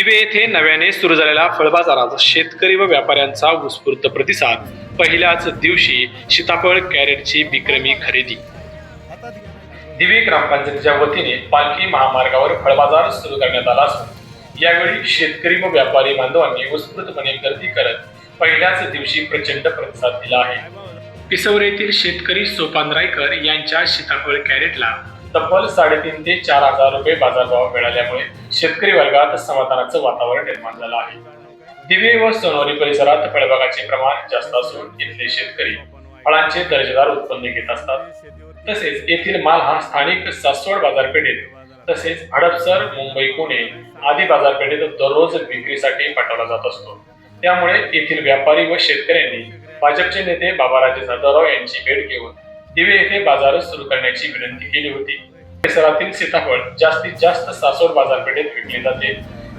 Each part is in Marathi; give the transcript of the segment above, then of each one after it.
दिवे येथे नव्याने सुरू झालेला फळबाजारात शेतकरी व व्यापाऱ्यांचा उत्स्फूर्त प्रतिसाद. पहिल्याच दिवशी सीताफळ कॅरेटची विक्रमी खरेदी. दिवे ग्रामपंचायतीच्या वतीने पालखी महामार्गावर फळबाजार सुरू करण्यात आला असून यावेळी शेतकरी व व्यापारी बांधवांनी उत्स्फूर्तपणे गर्दी करत पहिल्याच दिवशी प्रचंड प्रतिसाद दिला आहे. पिसवरे येथील शेतकरी सोपान रायकर यांच्या सीताफळ कॅरेटला तब्बल साडेतीन ते चार हजार रुपये बाजारभाव मिळाल्यामुळे शेतकरी वर्गात समाधानाचं वातावरण निर्माण झालं आहे. दिवे व सोनोरी परिसरात फळबागाचे प्रमाण जास्त असून इथले शेतकरी फळांचे दर्जेदार उत्पन्न घेत असतात. तसेच येथील माल हा स्थानिक सासवड बाजारपेठेत तसेच हडपसर मुंबई पुणे आदी बाजारपेठेत दररोज विक्रीसाठी पाठवला जात असतो. त्यामुळे येथील व्यापारी व शेतकऱ्यांनी भाजपचे नेते बाबाराजे जाधवराव यांची भेट घेऊन दिवे येथे बाजार सुरू करण्याची विनंती केली होती. परिसरातील सीताफळ जास्तीत जास्त सासवड बाजारपेठेत विकले जाते.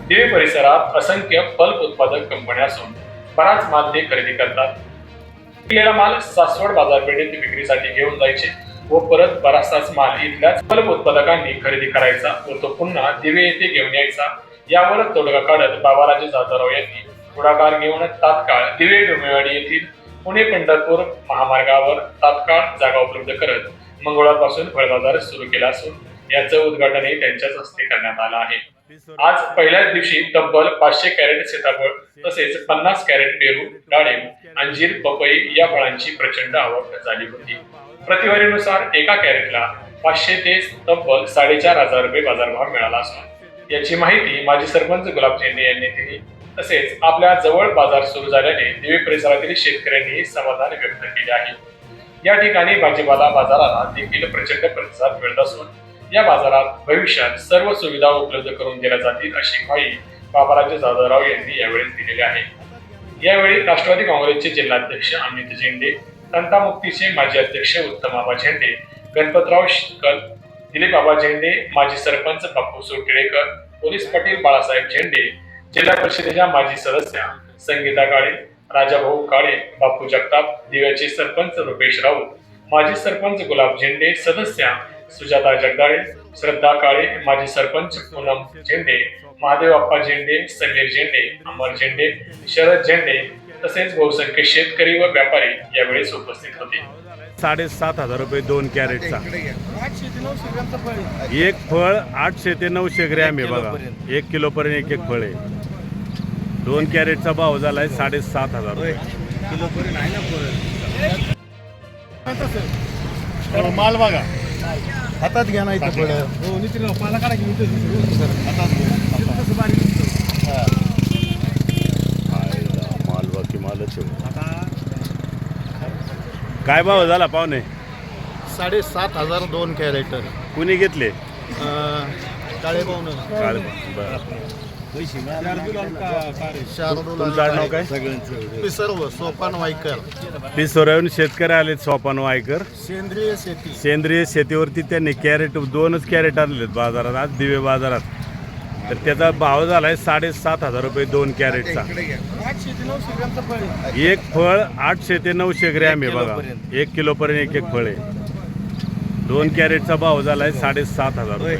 देवी परिसरात असंख्य पल्प उत्पादक कंपन्या असून बराच माल ते खरेदी करतात. विकलेला माल सासवड बाजारपेठेत विक्रीसाठी घेऊन जायचे व परत बराचसाच माल इथल्याच पल्प उत्पादकांनी खरेदी करायचा व तो पुन्हा दिवे येथे घेऊन यायचा. यावर तोडगा काढत बाबाराजे जाधवराव यांनी पुढाकार घेऊन तात्काळ दिवे डोमेवाडी येथील पुणे पंढरपूर महामार्गावर तात्काळ जागा उपलब्ध करत मंगळवारपासून फळबाजार सुरू केला असून याचं उद्घाटनही त्यांच्याच हस्ते करण्यात आलं आहे. आज पहिल्याच दिवशी तब्बल पाचशे कॅरेट सीताफळ तसेच पन्नास कॅरेट पेरू डाळिंब अंजीर पपई या फळांची प्रचंड आवक झाली होती. प्रतिवारीनुसार एका कॅरेटला पाचशे ते तब्बल साडेचार हजार रुपये बाजारभाव मिळाला असून याची माहिती माजी सरपंच गुलाब झेंडे यांनी दिली. तसेच आपल्या जवळ बाजार सुरू झाल्याने दिवे परिसरातील शेतकऱ्यांनी समाधान व्यक्त केले आहे. या ठिकाणी भाजीपाला बाजाराला देखील प्रचंड प्रतिसाद मिळत असून या बाजारात भविष्यात सर्व सुविधा उपलब्ध करून दिल्या जातील अशी ग्वाही बाबाराजे जाधवराव यांनी यावेळी दिलेली आहे. यावेळी राष्ट्रवादी काँग्रेसचे जिल्हाध्यक्ष अमित झेंडे संतामुक्तीचे माजी अध्यक्ष उत्तमाबा झेंडे गणपतराव शिकल दिलीप बाबा झेंडे माजी सरपंच बापू सोटिळेकर पोलीस पाटील बाळासाहेब झेंडे जिल्हा परिषदेच्या माजी सदस्या संगीता काळे राजाभाऊ काळे बापू जगताप दिव्याचे सरपंच रुपेश राऊत माजी सरपंच गुलाब झेंडे सदस्या सुजाता जगदाळे श्रद्धा काळे माजी सरपंच पूनम झेंडे महादेव अप्पा झेंडे समीर झेंडे अमर झेंडे शरद झेंडे तसेच बहुसंख्य शेतकरी व व्यापारी यावेळेस उपस्थित होते. साडेसात हजार रुपये दोन कॅरेटचा. एक फळ आठशे ते नऊशे ग्रॅम आहे बघा. एक किलो पर्यंत एक एक फळ आहे. दोन कॅरेटचा भाव झालाय साडेसात हजार रुपये. माल बघा. हातात घ्या ना इथं फळ हो नितीन मला काढा की इथं हातात मालवा की मालच काय भाव झाला पाहुणे? साडेसात हजार दोन कॅरेट. कुणी घेतले? काळे पाहुणं. काल बरं. तुमचं आडनाव काय? सर्व सोपान वायकर. शेतकरी आले सोपान वायकर. सेंद्रिय शेती. सेंद्रिय शेतीवरती त्यांनी कॅरेट दोनच कॅरेट आणलेत बाजारात आज दिवे बाजारात. तर त्याचा भाव झालाय साडेसात हजार रुपये दोन कॅरेटचा. एक फळ आठशे ते नऊशे ग्रॅम आहे बघा. एक किलो पर्यंत एक एक फळ आहे. दोन कॅरेटचा भाव झालाय साडेसात हजार रुपये.